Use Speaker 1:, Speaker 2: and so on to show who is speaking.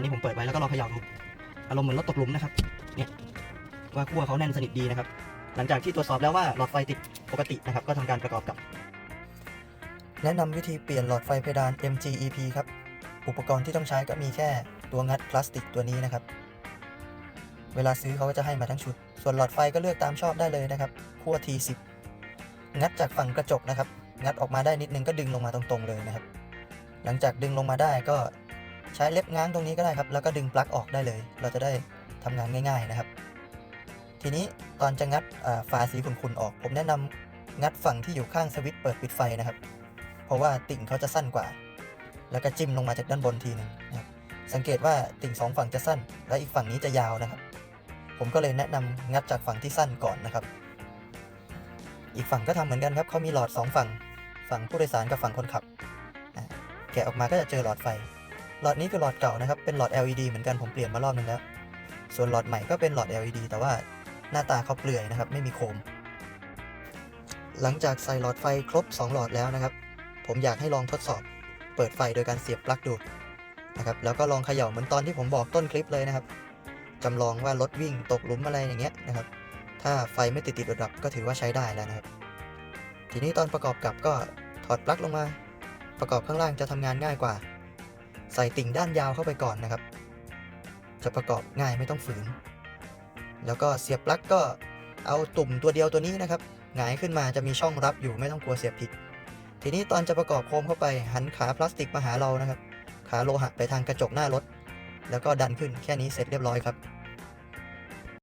Speaker 1: ันนี้ผมเปิดไว้แล้วก็ลองเขย่าดูอารมณ์เหมือนรถตกหลุมนะครับเนี่ยว่าขั้วเขาแน่นสนิทดีนะครับ หลังจากที่ตรวจสอบแล้วว่าหลอดไฟติดปกตินะครับ ก็ทำการประกอบกับ แนะนำวิธีเปลี่ยนหลอดไฟเพดาน MGEP ครับ อุปกรณ์ที่ต้องใช้ก็มีแค่ตัวงัดพลาสติกตัวนี้นะครับ เวลาซื้อเขาก็จะให้มาทั้งชุด ส่วนหลอดไฟก็เลือกตามชอบได้เลยนะครับขั้ว T10 งัดจากฝั่งกระจกนะครับ งัดออกมาได้นิดนึงก็ดึงลงมาตรงๆเลยนะครับ หลังจากดึงลงมาได้ก็ ใช้เล็บง้างตรงนี้ก็ได้ครับ แล้วก็ดึงปลั๊กออกได้เลย เราจะได้ทำงานง่าย ๆนะครับ ทีนี้ตอนจะงัดฝาสีขุ่นๆออก ผมแนะนำงัดฝั่งที่อยู่ข้างสวิตช์เปิดปิดไฟนะครับ เพราะว่าติ่งเขาจะสั้นกว่า แล้วก็จิ้มลงมาจากด้านบนทีหนึ่งนะครับสังเกตว่าติ่งสองฝั่งจะสั้น และอีกฝั่งนี้จะยาวนะครับ ผมก็เลยแนะนำงัดจากฝั่งที่สั้นก่อนนะครับ อีกฝั่งก็ทำเหมือนกันครับเขามีหลอดสองฝั่ง ฝั่งผู้โดยสารกับฝั่งคนขับแกะออกมาก็จะเจอหลอดไฟ หลอดนี้คือหลอดเก่านะครับ เป็นหลอด LED เหมือนกันผมเปลี่ยนมารอบนึงแล้ว ส่วนหลอดใหม่ก็เป็นหลอด LED แต่ว่าหน้าตาเขาเปลือยนะครับ ไม่มีโคม หลังจากใส่หลอดไฟครบ 2 หลอดแล้วนะครับ ผมอยากให้ลองทดสอบเปิดไฟโดยการเสียบปลั๊กดูนะครับ แล้วก็ลองเขย่าเหมือนตอนที่ผมบอกต้นคลิปเลยนะครับจำลองว่ารถวิ่งตกหลุมอะไรอย่างเงี้ยนะครับ ถ้าไฟไม่ติดติดดับก็ถือว่าใช้ได้แล้วนะครับ ทีนี้ตอนประกอบกับก็ถอดปลั๊กลงมา ประกอบข้างล่างจะทำงานง่ายกว่า ใส่ติ่งด้านยาวเข้าไปก่อนนะครับ จะประกอบง่ายไม่ต้องฝืน แล้วก็เสียบปลั๊กก็เอาตุ่มตัวเดียวตัวนี้นะครับหงายขึ้นมาจะมีช่องรับอยู่ไม่ต้องกลัวเสียบผิด ทีนี้ตอนจะประกอบโคมเข้าไปหันขาพลาสติกมาหาเรานะครับ ขาโลหะไปทางกระจกหน้ารถ แล้วก็ดันขึ้นแค่นี้เสร็จเรียบร้อยครับ